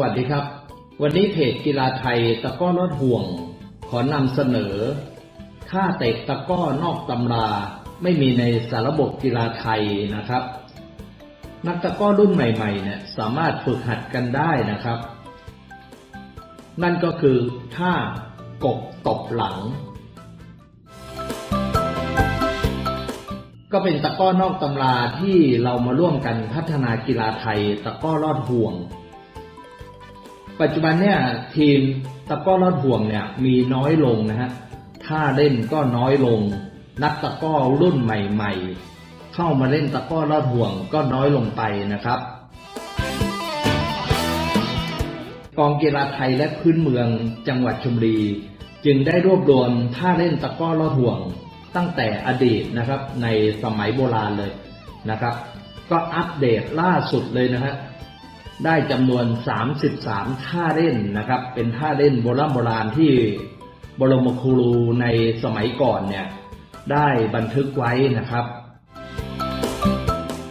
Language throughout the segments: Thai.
วัสดีครับ วันนี้เพจกีฬาไทยตะก้อลอดห่วง ขอนำเสนอท่าเตะตะก้อนอกตำรา ไม่มีในสารบบกีฬาไทยนะครับ นักตะก้อรุ่นใหม่ๆเนี่ยสามารถฝึกหัดกันได้นะครับ นั่นก็คือท่ากบตบหลัง ก็เป็นตะก้อนอกตำราที่เรามาร่วมกันพัฒนากีฬาไทยตะก้อลอดห่วง ปัจจุบันเนี่ยทีมตะก้อลอดห่วงเนี่ยมีน้อยลงนะฮะท่าเล่นก็น้อยลง นักตะก้อรุ่นใหม่ ๆ เข้ามาเล่นตะก้อลอดห่วงก็น้อยลงไปนะครับ กองกีฬาไทยและพื้นเมืองจังหวัดชลบุรี จึงได้รวบรวมท่าเล่นตะก้อลอดห่วง ตั้งแต่อดีตนะครับในสมัยโบราณเลยนะครับ ก็อัปเดตล่าสุดเลยนะฮะ ได้จำนวน 33 ท่าเล่นนะครับ เป็นท่าเล่นโบราณโบราณที่บรมครูในสมัยก่อนเนี่ยได้บันทึกไว้นะครับ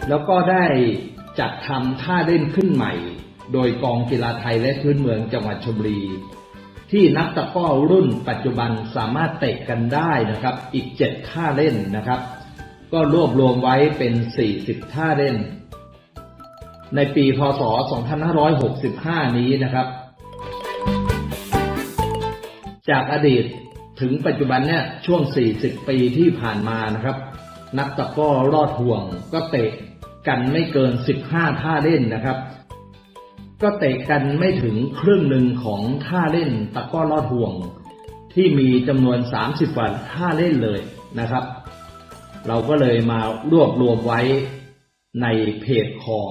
แล้วก็ได้จัดทำท่าเล่นขึ้นใหม่ โดยกองกีฬาไทยและพื้นเมืองจังหวัดชลบุรี ที่นักตะกร้อรุ่นปัจจุบันสามารถเตะกันได้นะครับ อีกเจ็ดท่าเล่นนะครับ ก็รวบรวมไว้เป็น 40 ท่าเล่น ในปีพศ 2565 นี้นะครับ จากอดีตถึงปัจจุบันเนี่ยช่วง 40 ปีที่ผ่านมานะครับ นักตะก้อรอดห่วงก็เตะกันไม่เกิน 15 ท่าเล่นนะครับ ก็เตะกันไม่ถึงครึ่งหนึ่งของท่าเล่นตะก้อลอดห่วง ที่มีจำนวน 30กว่าท่าเล่นเลยนะครับ เราก็เลยมารวบรวมไว้ในเพจของ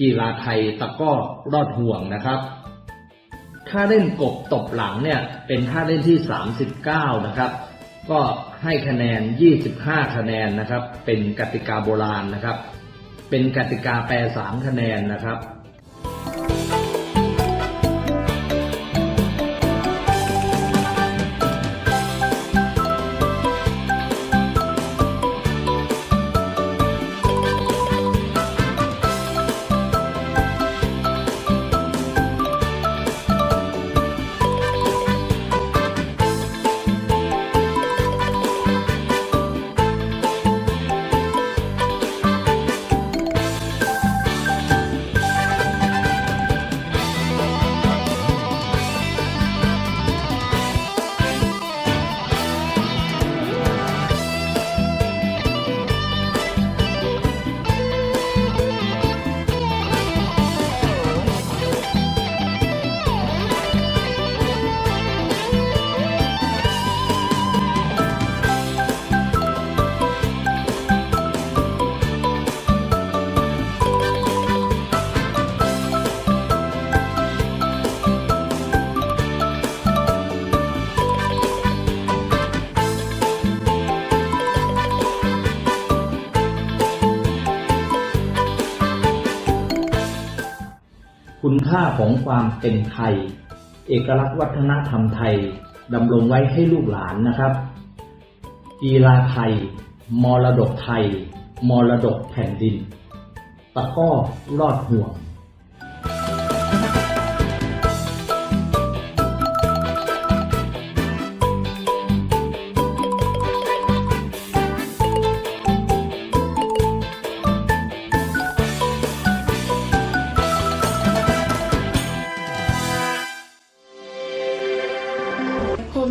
กีฬาไทยตะก้อรอดห่วงนะครับท่าเล่นกบตบหลังเนี่ยเป็นท่าเล่นที่ 39 นะครับ ก็ให้คะแนน 25 คะแนนนะครับ เป็นกติกาโบราณนะครับ เป็นกติกาแปร3คะแนนนะครับ คุณค่าของความเป็นไทย เอกลักษณ์วัฒนธรรมไทยดำรงไว้ให้ลูกหลานนะครับ กีฬาไทย มรดกไทย มรดกแผ่นดิน ตะก้อรอดห่วง